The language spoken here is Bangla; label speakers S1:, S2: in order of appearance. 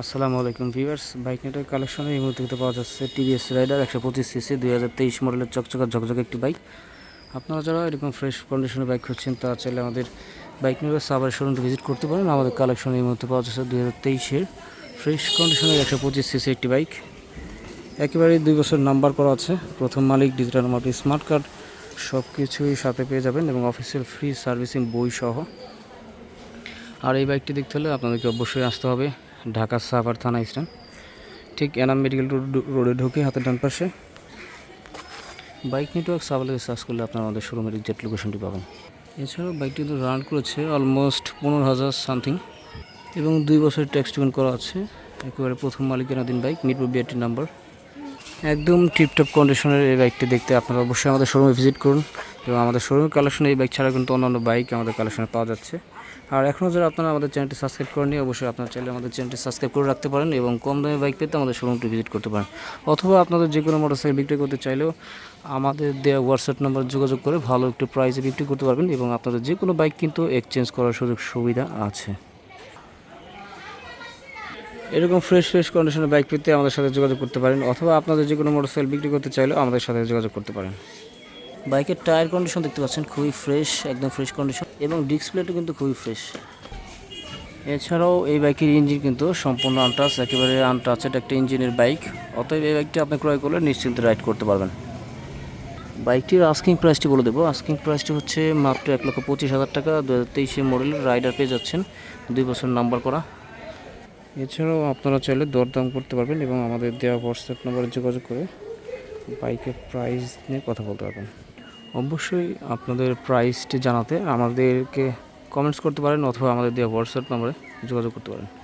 S1: আসসালামু আলাইকুম ভিউয়ার্স। বাইক নেটের কালেকশনে এই মুহূর্তে পাওয়া যাচ্ছে টিভিএস রাইডার একশো পঁচিশ সিসি, দুই হাজার তেইশ মডেলের চকচকা ঝকঝকে একটি বাইক। আপনারা যারা এরকম ফ্রেশ কন্ডিশনের বাইক খুঁজছেন, তারা চাইলে আমাদের বাইক নেটের সাবার শোরুমটি ভিজিট করতে পারেন। আমাদের কালেকশন এই মুহূর্তে পাওয়া যাচ্ছে দুই হাজার তেইশের ফ্রেশ কন্ডিশনের একশো পঁচিশ সিসি একটি বাইক। একেবারে দুই বছর নাম্বার করা আছে। প্রথম মালিক ডিজিটাল মাল্টি স্মার্ট কার্ড সব কিছুই সাথে পেয়ে যাবেন এবং অফিসিয়াল ফ্রি সার্ভিসিং বই সহ। আর এই বাইকটি দেখতে হলে আপনাদেরকে অবশ্যই আসতে হবে। ঢাকা সাভার থানা স্ট্যান্ড ঠিক এনাম মেডিকেল রোড- ঢুকে হাতের ডান পাশে বাইক নেটওয়ার্ক সাভালে সার্চ করলে আপনারা আমাদের শোরুমের এক্সাক্ট লোকেশনটি পাবেন। এছাড়াও বাইকটি কিন্তু রান করেছে অলমোস্ট পনেরো হাজার সামথিং এবং দুই বছরের ট্যাক্স টিউন করা আছে। একেবারে প্রথম মালিকানাধীন বাইক, মিরপুর বিআরটি নাম্বার একদম টিপটপ কন্ডিশনের এই বাইকটি দেখতে আপনারা অবশ্যই আমাদের শোরুমে ভিজিট করুন। এবং আমাদের শোরুমের কালেকশনে এই বাইক ছাড়া কিন্তু অন্যান্য বাইক আমাদের কালেকশনে পাওয়া যাচ্ছে। আর এখনও যারা আপনারা আমাদের চ্যানেলটি সাবস্ক্রাইব করেনি অবশ্যই আপনারা চাইলে আমাদের চ্যানেলটি সাবস্ক্রাইব করে রাখতে পারেন এবং কম দামে বাইক পেতে আমাদের শোরুমটি ভিজিট করতে পারেন। অথবা আপনাদের যে কোনো মোটরসাইকেল বিক্রি করতে চাইলেও আমাদের দেওয়া হোয়াটসঅ্যাপ নাম্বার যোগাযোগ করে ভালো একটু প্রাইসে বিক্রি করতে পারবেন এবং আপনাদের যে কোনো বাইক কিন্তু এক্সচেঞ্জ করার সুযোগ সুবিধা আছে। এরকম ফ্রেশ ফ্রেশ কন্ডিশনের বাইক পেতে আমাদের সাথে যোগাযোগ করতে পারেন অথবা আপনাদের যে কোনো মোটরসাইকেল বিক্রি করতে চাইলেও আমাদের সাথে যোগাযোগ করতে পারেন। বাইকের টায়ার কন্ডিশন দেখতে পাচ্ছেন, খুবই ফ্রেশ একদম ফ্রেশ কন্ডিশন এবং ডিসপ্লেটা কিন্তু খুবই ফ্রেশ এছাড়াও এই বাইকের ইঞ্জিন কিন্তু সম্পূর্ণ আনটাচ একেবারে আনটাচেড একটা ইঞ্জিনের বাইক অতএব এই বাইকটি আপনি ক্রয় করলে নিশ্চিন্তে রাইড করতে পারবেন। বাইকটির আস্কিং প্রাইসটি বলে দেবো। আস্কিং প্রাইসটি হচ্ছে মাত্র এক লক্ষ পঁচিশ হাজার টাকা। দু হাজার তেইশে মডেলের রাইডার পেয়ে যাচ্ছেন। দুই বছর নাম্বার করা। এছাড়াও আপনারা চাইলে দরদাম করতে পারবেন এবং আমাদের দেওয়া হোয়াটসঅ্যাপ নম্বরে যোগাযোগ করে বাইকের প্রাইস নিয়ে কথা বলতে পারবেন। অবশ্যই আপনাদের প্রাইসটি জানাতে আমাদেরকে কমেন্টস করতে পারেন অথবা আমাদের দেওয়া হোয়াটসঅ্যাপ নম্বরে যোগাযোগ করতে পারেন।